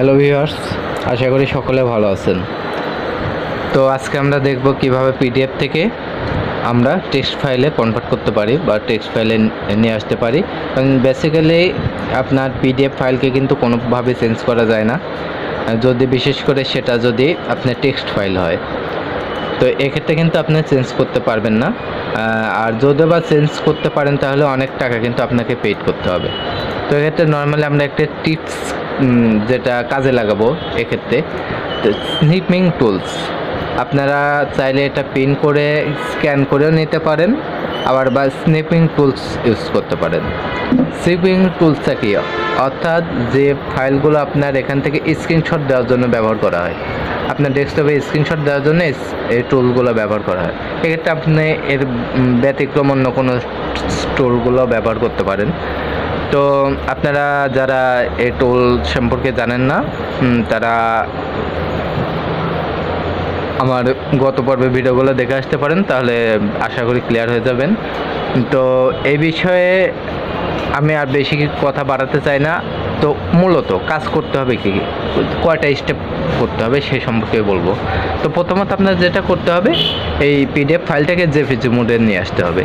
Hello viewers আশা করি সকলে ভালো আছেন। তো আজকে আমরা দেখব কীভাবে পিডিএফ থেকে আমরা টেক্সট ফাইলে কনভার্ট করতে পারি বা টেক্সট ফাইলে নিয়ে আসতে পারি। কারণ বেসিক্যালি আপনার পিডিএফ ফাইলকে কিন্তু কোনোভাবে চেঞ্জ করা যায় না। যদি বিশেষ করে সেটা যদি আপনার টেক্সট ফাইল হয়। তো এক্ষেত্রে কিন্তু আপনি চেঞ্জ করতে পারবেন না। আর যদি বা চেঞ্জ করতে পারেন তাহলে অনেক টাকা কিন্তু আপনাকে পেইড করতে হবে। তো এক্ষেত্রে নর্মালি আমরা একটা টিপস যেটা কাজে লাগাবো এক্ষেত্রে। স্নিপিং টুলস আপনারা চাইলে এটা পিন করে স্ক্যান করেও নিতে পারেন, আবার বা স্নিপিং টুলস ইউজ করতে পারেন। স্নিপিং টুলসটা কি? অর্থাৎ যে ফাইলগুলো আপনার এখান থেকে স্ক্রিনশট দেওয়ার জন্য ব্যবহার করা হয়। আপনার ডেস্কটপে স্ক্রিনশট দেওয়ার জন্য এই টুলগুলো ব্যবহার করা হয়। এক্ষেত্রে আপনি এর ব্যতিক্রম অন্য কোনো টুলগুলো ব্যবহার করতে পারেন। তো আপনারা যারা এ টোল সম্পর্কে জানেন না তারা আমার গত পর্বে ভিডিওগুলো দেখে আসতে পারেন, তাহলে আশা করি ক্লিয়ার হয়ে যাবেন। তো এই বিষয়ে আমি আর বেশি কথা বাড়াতে চাই না। তো মূলত কাজ করতে হবে কি? কয়টা স্টেপ করতে হবে সেই সম্পর্কে বলব। তো প্রথমত আপনার যেটা করতে হবে, এই পিডিএফ ফাইলটাকে জেপিজি মোডে নিয়ে আসতে হবে।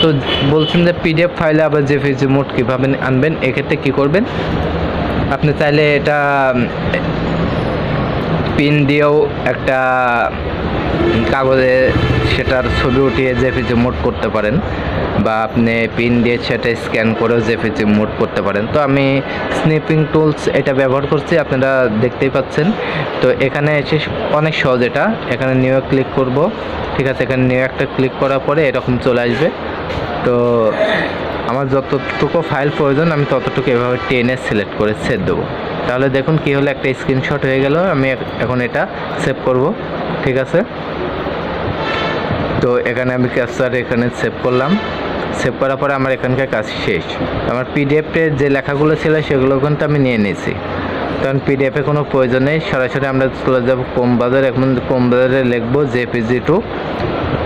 তো বলছেন যে পিডিএফ ফাইলে আবার জেপিজি মোড কীভাবে আনবেন, এক্ষেত্রে কী করবেন? আপনি চাইলে এটা পিন দিয়েও একটা কাগজে সেটার ছবি উঠিয়ে জেপিজি মোড করতে পারেন বা আপনি পিন দিয়ে সেটা স্ক্যান করেও জেপিজি মোড করতে পারেন। তো আমি স্নিপিং টুলস এটা ব্যবহার করছি, আপনারা দেখতেই পাচ্ছেন। তো এখানে এসে অনেক সহজ এটা। এখানে নিউ ক্লিক করব। ঠিক আছে, এখানে নিউ একটা ক্লিক করার পরে এরকম চলে আসবে। তো আমার যতটুকু ফাইল প্রয়োজন, আমি ততটুকু এভাবে টেনে সিলেক্ট করে সেভ দেবো। তাহলে দেখুন কি হলো, একটা স্ক্রিনশট হয়ে গেল। আমি এখন এটা সেভ করব। ঠিক আছে? তো এখানে আমি ক্যাপচার এখানে সেভ করলাম। সেভ করার পরে আমার এখানকার কাজ শেষ। আমার পিডিএফে যে লেখাগুলো ছিল সেগুলো কিন্তু আমি নিয়ে নিয়েছি। কারণ পিডিএফে কোনো প্রয়োজন নেই। সরাসরি আমরা চলে যাব কম বাজার এখন কম বাজারে লিখব JPG to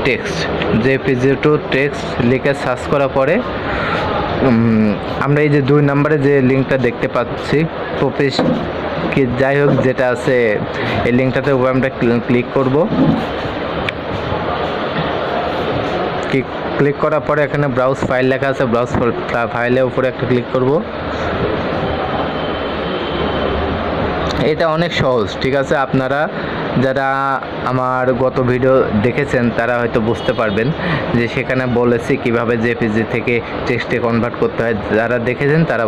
text JPG to text লিখে সার্চ করার পরে আমরা এই যে দুই নম্বরে যে লিঙ্কটা দেখতে পাচ্ছি প্রফেস কি যাই হোক যেটা আছে, এই লিঙ্কটাতে উপরে আমরা ক্লিক করব। ক্লিক করার পরে এখানে ব্রাউজ ফাইল লেখা আছে ব্রাউজ ফাইলের উপরে একটা ক্লিক করব। এটা অনেক সহজ, ঠিক আছে? আপনারা যারা আমার গত ভিডিও দেখেছেন, তারা হয়তো বুঝতে পারবেন যে সেখানে বলেছি কীভাবে জেপিজি থেকে টেক্সটে কনভার্ট করতে হয়। যারা দেখেছেন, তারা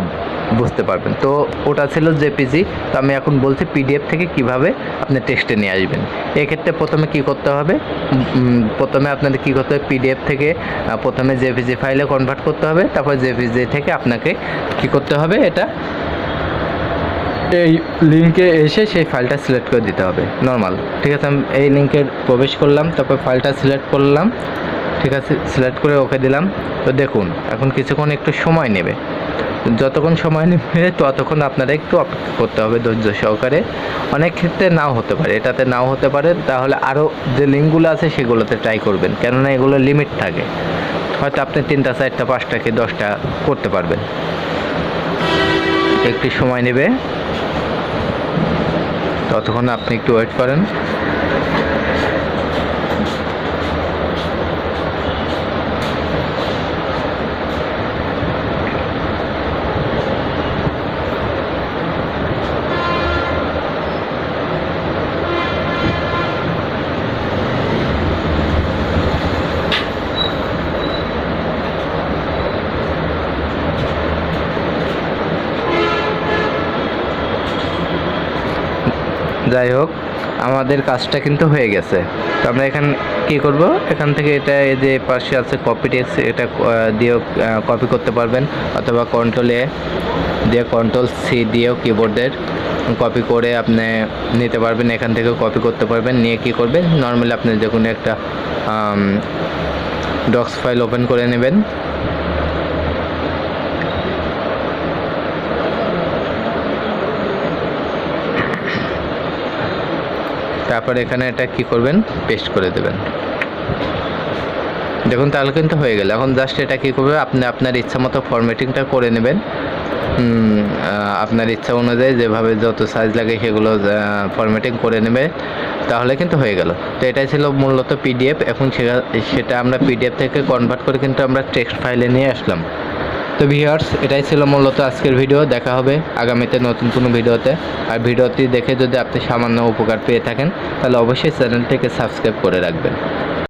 বুঝতে পারবেন। তো ওটা ছিল জেপিজি তো আমি এখন বলছি পিডিএফ থেকে কীভাবে আপনি টেক্সটে নিয়ে আসবেন। এক্ষেত্রে প্রথমে কি করতে হবে? প্রথমে আপনাদের কি করতে হবে? পিডিএফ থেকে প্রথমে জেপিজি ফাইলে কনভার্ট করতে হবে। তারপর জেপিজি থেকে আপনাকে কি করতে হবে? এটা এই লিঙ্কে এসে সেই ফাইলটা সিলেক্ট করে দিতে হবে। নর্মাল ঠিক আছে? আমি এই লিঙ্কে প্রবেশ করলাম, তারপর ফাইলটা সিলেক্ট করলাম, ঠিক আছে? সিলেক্ট করে ওকে দিলাম। তো দেখুন, এখন কিছুক্ষণ একটু সময় নেবে। যতক্ষণ সময় নেবে, ততক্ষণ আপনারা একটু অপেক্ষা করতে হবে ধৈর্য সহকারে। অনেক ক্ষেত্রে নাও হতে পারে, এটাতে নাও হতে পারে। তাহলে আরও যে লিঙ্কগুলো আছে, সেগুলোতে ট্রাই করবেন। কেননা এগুলো লিমিট থাকে। হয়তো আপনি তিনটা, চারটা, পাঁচটা কি দশটা করতে পারবেন। একটু সময় নেবে। ততক্ষণ আপনি একটু ওয়েট করেন। যাই হোক, আমাদের কাজটা কিন্তু হয়ে গেছে। তো আমরা এখান, কি করব? এখান থেকে এটা এই যে পাশে আছে কপি টেক্সট এটা দিয়েও কপি করতে পারবেন। অথবা কন্ট্রোল এ দিয়ে কন্ট্রোল সি দিয়েও কিবোর্ডের কপি করে আপনি নিতে পারবেন। এখান থেকেও কপি করতে পারবেন। নিয়ে কি করবেন? নর্মালি আপনি যে কোনো একটা ডক্স ফাইল ওপেন করে নেবেন। তারপর এখানে এটা কি করবেন? পেস্ট করে দেবেন। দেখুন, তাহলে কিন্তু হয়ে গেল। এখন জাস্ট এটা কি করবে? আপনি আপনার ইচ্ছা মতো ফরম্যাটিংটা করে নেবেন। আপনার ইচ্ছা অনুযায়ী যেভাবে যত সাইজ লাগে সেগুলো ফরম্যাটিং করে নেবে। তাহলে কিন্তু হয়ে গেল। তো এটাই ছিল মূলত পিডিএফ এখন সেটা- আমরা পিডিএফ থেকে কনভার্ট করে কিন্তু আমরা টেক্সট ফাইলে নিয়ে আসলাম। তো ভিউয়ার্স এটাই ছিল মূলত আজকের ভিডিও দেখা হবে আগামীতে নতুন কোনো ভিডিওতে আর ভিডিওটি দেখে যদি আপনি সামান্য উপকার পেয়ে থাকেন, তাহলে অবশ্যই চ্যানেলটিকে সাবস্ক্রাইব করে রাখবেন।